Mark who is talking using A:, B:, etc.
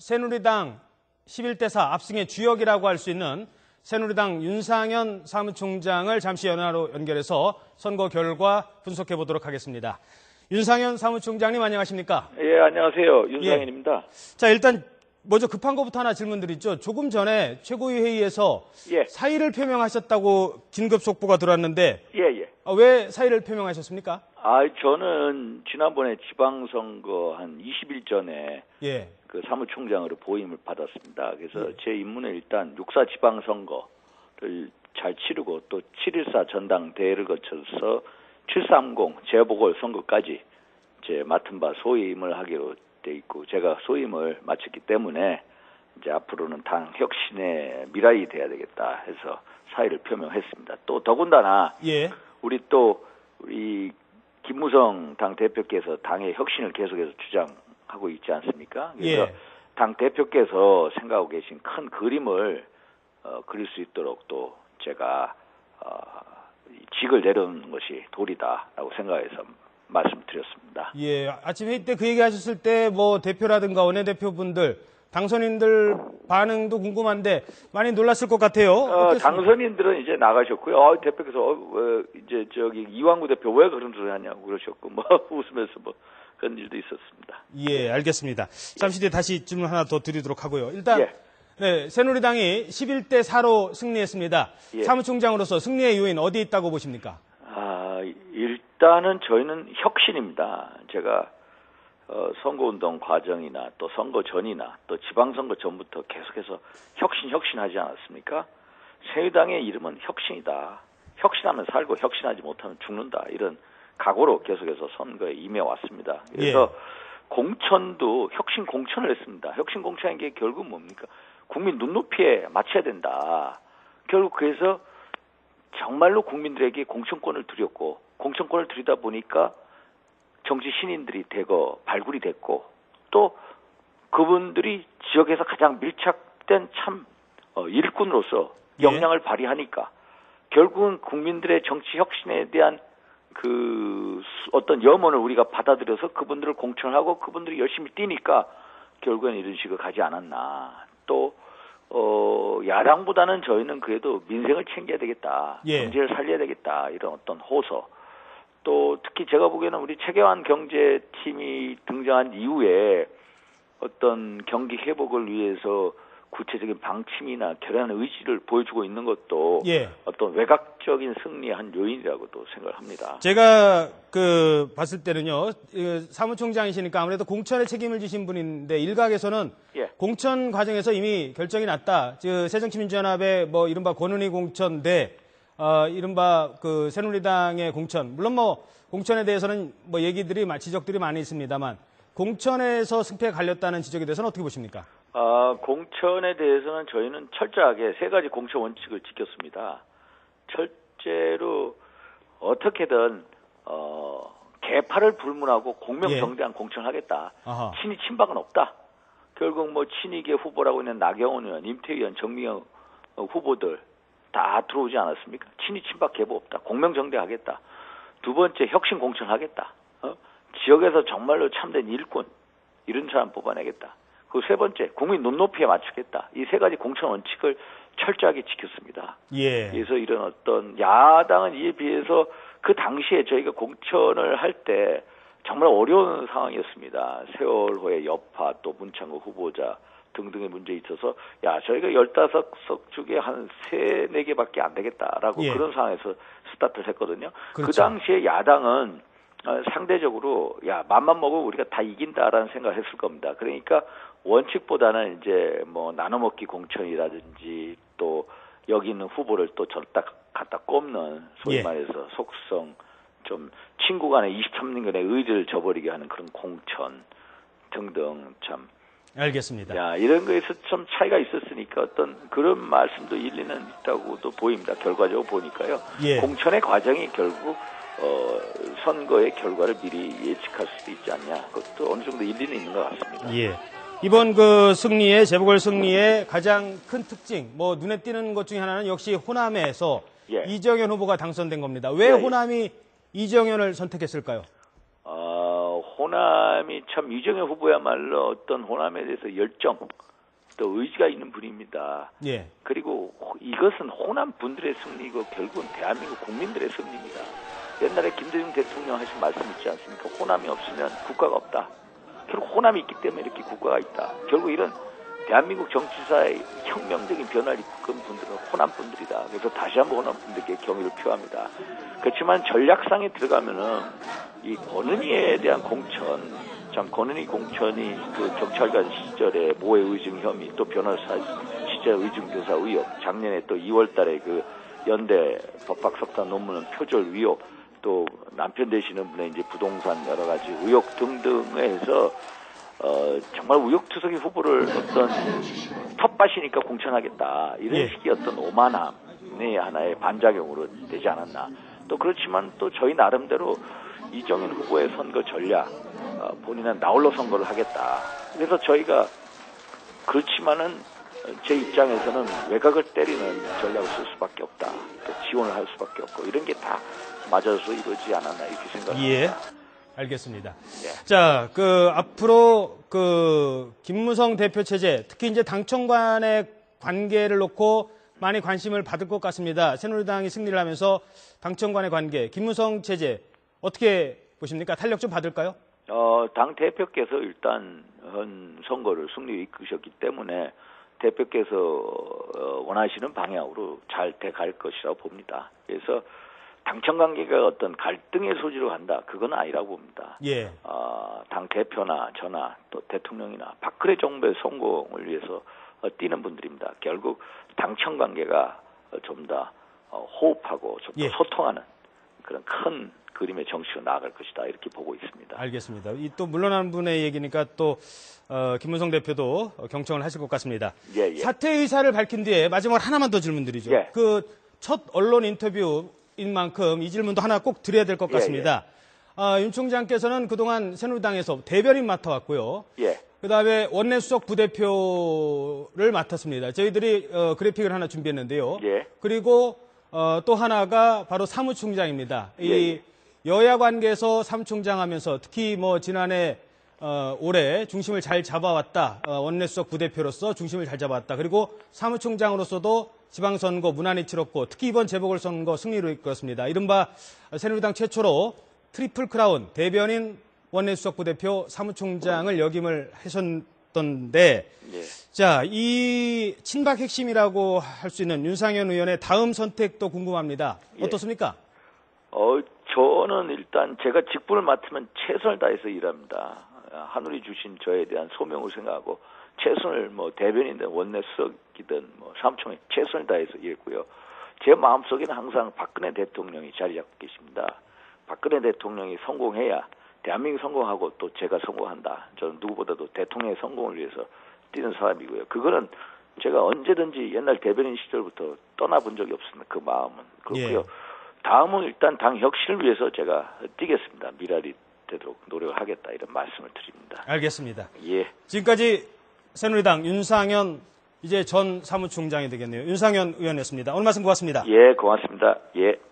A: 새누리당 11대 4 압승의 주역이라고 할 수 있는 새누리당 윤상현 사무총장을 잠시 연화로 연결해서 선거 결과 분석해 보도록 하겠습니다. 윤상현 사무총장님 안녕하십니까?
B: 예, 안녕하세요. 윤상현입니다.
A: 자, 일단 먼저 급한 것부터 하나 질문드리죠. 조금 전에 최고위 회의에서
B: 예.
A: 사의를 표명하셨다고 긴급 속보가 들어왔는데
B: 예, 예.
A: 아, 왜 사의를 표명하셨습니까?
B: 아, 저는 지난번에 지방선거 한 20일 전에
A: 예.
B: 그 사무총장으로 보임을 받았습니다. 그래서 제 임무는 일단 6사 지방선거를 잘 치르고 또 7.14 전당대회를 거쳐서 730 재보궐 선거까지 제 맡은 바 소임을 하기로 돼 있고 제가 소임을 마쳤기 때문에 이제 앞으로는 당 혁신의 미라이 돼야 되겠다 해서 사의를 표명했습니다. 또 더군다나
A: 예.
B: 우리 또 우리 김무성 당 대표께서 당의 혁신을 계속해서 주장하고 있지 않습니까? 그래서
A: 예.
B: 당 대표께서 생각하고 계신 큰 그림을 어, 그릴 수 있도록 또 제가 어, 이 직을 내려놓는 것이 도리다라고 생각해서 말씀드렸습니다.
A: 예, 아침 회의 때 그 얘기 하셨을 때 뭐 대표라든가 원내대표분들, 당선인들 반응도 궁금한데 많이 놀랐을 것 같아요.
B: 어? 당선인들은 이제 나가셨고요. 어, 대표께서 어, 왜 이제 저기 이왕구 대표 왜 그런 소리 하냐고 그러셨고 뭐 웃으면서 뭐 그런 일도 있었습니다.
A: 예, 알겠습니다. 잠시 뒤에 다시 질문 하나 더 드리도록 하고요. 일단
B: 예.
A: 네, 새누리당이 11대 4로 승리했습니다.
B: 예.
A: 사무총장으로서 승리의 요인 어디 있다고 보십니까?
B: 아, 일단은 저희는 혁신입니다. 제가 어, 선거운동 과정이나 또 선거 전이나 또 지방선거 전부터 계속해서 혁신 혁신하지 않았습니까? 새누리당의 이름은 혁신이다. 혁신하면 살고 혁신하지 못하면 죽는다. 이런 각오로 계속해서 선거에 임해왔습니다. 그래서 공천도 혁신 공천을 했습니다. 혁신 공천인 게 결국 뭡니까? 국민 눈높이에 맞춰야 된다. 결국 그래서 정말로 국민들에게 공천권을 드렸고 공천권을 드리다 보니까 정치 신인들이 대거 발굴이 됐고 또 그분들이 지역에서 가장 밀착된 참 어, 일꾼으로서
A: 예.
B: 역량을 발휘하니까 결국은 국민들의 정치 혁신에 대한 그 수- 어떤 염원을 우리가 받아들여서 그분들을 공천하고 그분들이 열심히 뛰니까 결국엔 이런 식으로 가지 않았나 또 어, 야당보다는 저희는 그래도 민생을 챙겨야 되겠다.
A: 예.
B: 경제를 살려야 되겠다. 이런 어떤 호소. 또 특히 제가 보기에는 우리 최경환 경제팀이 등장한 이후에 어떤 경기 회복을 위해서 구체적인 방침이나 결연한 의지를 보여주고 있는 것도
A: 예.
B: 어떤 외곽적인 승리의 한 요인이라고도 생각을 합니다.
A: 제가 그 봤을 때는요, 그 사무총장이시니까 아무래도 공천에 책임을 지신 분인데 일각에서는
B: 예.
A: 공천 과정에서 이미 결정이 났다. 즉 새정치민주연합의 뭐 이른바 권은희 공천 대 어, 이른바 그 새누리당의 공천. 물론 뭐 공천에 대해서는 뭐 얘기들이 마- 지적들이 많이 있습니다만 공천에서 승패가 갈렸다는 지적에 대해서는 어떻게 보십니까?
B: 아, 공천에 대해서는 저희는 철저하게 세 가지 공천 원칙을 지켰습니다. 첫째로 어떻게든 어, 개파를 불문하고 공명정대한 공천하겠다.
A: 아하.
B: 친이 친박은 없다. 결국 뭐 친이계 후보라고 있는 나경원 의원, 임태희 의원, 정미영 어, 후보들 다 들어오지 않았습니까? 친이 친박 계보 없다. 공명정대하겠다. 두 번째 혁신 공천하겠다. 어? 지역에서 정말로 참된 일꾼 이런 사람 뽑아내겠다. 그 세 번째 국민 눈높이에 맞추겠다. 이 세 가지 공천 원칙을 철저하게 지켰습니다.
A: 예.
B: 그래서 이런 어떤 야당은 이에 비해서 그 당시에 저희가 공천을 할 때 정말 어려운 상황이었습니다. 세월호의 여파 또 문창호 후보자 등등의 문제에 있어서 야 저희가 15석 중에 한 3, 4개밖에 안 되겠다라고
A: 예.
B: 그런 상황에서 스타트를 했거든요. 그
A: 그렇죠.
B: 당시에 야당은 어, 상대적으로 야 맘만 먹으면 우리가 다 이긴다라는 생각을 했을 겁니다. 그러니까 원칙보다는 이제 뭐 나눠먹기 공천이라든지 또 여기 있는 후보를 또 저딱 갖다 꼽는 소위
A: 예.
B: 말해서 속성 좀 친구 간의 23년 간의 의리를 저버리게 하는 그런 공천 등등 참
A: 알겠습니다.
B: 야, 이런 거에서 좀 차이가 있었으니까 어떤 그런 말씀도 일리는 있다고도 보입니다. 결과적으로 보니까요.
A: 예.
B: 공천의 과정이 결국 어, 선거의 결과를 미리 예측할 수도 있지 않냐. 그것도 어느 정도 일리는 있는 것 같습니다.
A: 예. 이번 그 승리의 재보궐 승리의 가장 큰 특징, 뭐 눈에 띄는 것 중에 하나는 역시 호남에서
B: 예.
A: 이정현 후보가 당선된 겁니다. 왜
B: 예, 예.
A: 호남이 이정현을 선택했을까요?
B: 어, 호남이 참 이정현 후보야말로 어떤 호남에 대해서 열정 또 의지가 있는 분입니다.
A: 예.
B: 그리고 호- 이것은 호남 분들의 승리고 결국은 대한민국 국민들의 승리입니다. 옛날에 김대중 대통령 하신 말씀 있지 않습니까? 호남이 없으면 국가가 없다. 결국 호남이 있기 때문에 이렇게 국가가 있다. 결국 이런 대한민국 정치사의 혁명적인 변화를 이끈 분들은 호남 분들이다. 그래서 다시 한번 호남 분들께 경의를 표합니다. 그렇지만 전략상에 들어가면은 이 권은희에 대한 공천, 참 권은희 공천이 그 경찰관 시절에 모해 의증 혐의 또 변호사 시절 의증 교사 의혹, 작년에 또 2월달에 그 연대 법학 석사 논문 표절 위협, 또 남편 되시는 분의 이제 부동산 여러 가지 의혹 등등에 해서 어, 정말 우욕투석의 후보를 어떤 텃밭이니까 공천하겠다 이런
A: 예.
B: 식의 어떤 오만함의 하나의 반작용으로 되지 않았나 또 그렇지만 또 저희 나름대로 이정인 후보의 선거 전략 어, 본인은 나홀로 선거를 하겠다 그래서 저희가 그렇지만은 제 입장에서는 외곽을 때리는 전략을 쓸 수밖에 없다 또 지원을 할 수밖에 없고 이런 게 다 맞아서 이러지 않았나 이렇게 생각합니다.
A: 예. 알겠습니다.
B: 예.
A: 자, 그 앞으로 그 김무성 대표 체제, 특히 이제 당청관의 관계를 놓고 많이 관심을 받을 것 같습니다. 새누리당이 승리를 하면서 당청관의 관계, 김무성 체제 어떻게 보십니까? 탄력 좀 받을까요?
B: 어, 당 대표께서 일단 현 선거를 승리에 이끄셨기 때문에 대표께서 어, 원하시는 방향으로 잘 돼갈 것이라고 봅니다. 그래서 당청 관계가 어떤 갈등의 소지로 간다. 그건 아니라고 봅니다.
A: 예.
B: 어, 당 대표나 저나 또 대통령이나 박근혜 정부의 성공을 위해서 어, 뛰는 분들입니다. 결국 당청 관계가 좀 더 호흡하고 좀더
A: 예.
B: 소통하는 그런 큰 그림의 정치로 나아갈 것이다 이렇게 보고 있습니다.
A: 알겠습니다. 이 또 물러난 분의 얘기니까 또 어, 김무성 대표도 어, 경청을 하실 것 같습니다.
B: 예, 예.
A: 사퇴 의사를 밝힌 뒤에 마지막으로 하나만 더 질문드리죠.
B: 예.
A: 그첫 언론 인터뷰인 만큼 이 질문도 하나 꼭 드려야 될것
B: 예,
A: 같습니다. 아, 윤 총장께서는 그동안 새누리당에서 대변인 맡아왔고요.
B: 예,
A: 그 다음에 원내수석 부대표를 맡았습니다. 저희들이 어, 그래픽을 하나 준비했는데요.
B: 예.
A: 그리고 어, 또 하나가 바로 사무총장입니다.
B: 예,
A: 이
B: 예.
A: 여야 관계에서 사무총장 하면서 특히 뭐 지난해 어, 올해 중심을 잘 잡아왔다. 어, 원내수석 부대표로서 중심을 잘 잡아왔다. 그리고 사무총장으로서도 지방선거 무난히 치렀고 특히 이번 재보궐선거 승리로 이끌었습니다. 이른바 새누리당 최초로 트리플 크라운 대변인 원내수석 부대표 사무총장을 역임을 하셨던데
B: 예.
A: 자, 이 친박 핵심이라고 할 수 있는 윤상현 의원의 다음 선택도 궁금합니다.
B: 예.
A: 어떻습니까?
B: 어, 저는 일단 제가 직분을 맡으면 최선을 다해서 일합니다. 하늘이 주신 저에 대한 소명을 생각하고 최선을 뭐 대변인든 원내 수석이든 뭐 사무총에 최선을 다해서 일했고요. 제 마음속에는 항상 박근혜 대통령이 자리 잡고 계십니다. 박근혜 대통령이 성공해야 대한민국 성공하고 또 제가 성공한다. 저는 누구보다도 대통령의 성공을 위해서 뛰는 사람이고요. 그거는 제가 언제든지 옛날 대변인 시절부터 떠나본 적이 없습니다. 그 마음은 그렇고요.
A: 예.
B: 다음은 일단 당 혁신을 위해서 제가 뛰겠습니다. 미랄이 되도록 노력을 하겠다 이런 말씀을 드립니다.
A: 알겠습니다.
B: 예,
A: 지금까지 새누리당 윤상현 이제 전 사무총장이 되겠네요. 윤상현 의원이었습니다. 오늘 말씀 고맙습니다.
B: 예, 고맙습니다. 예.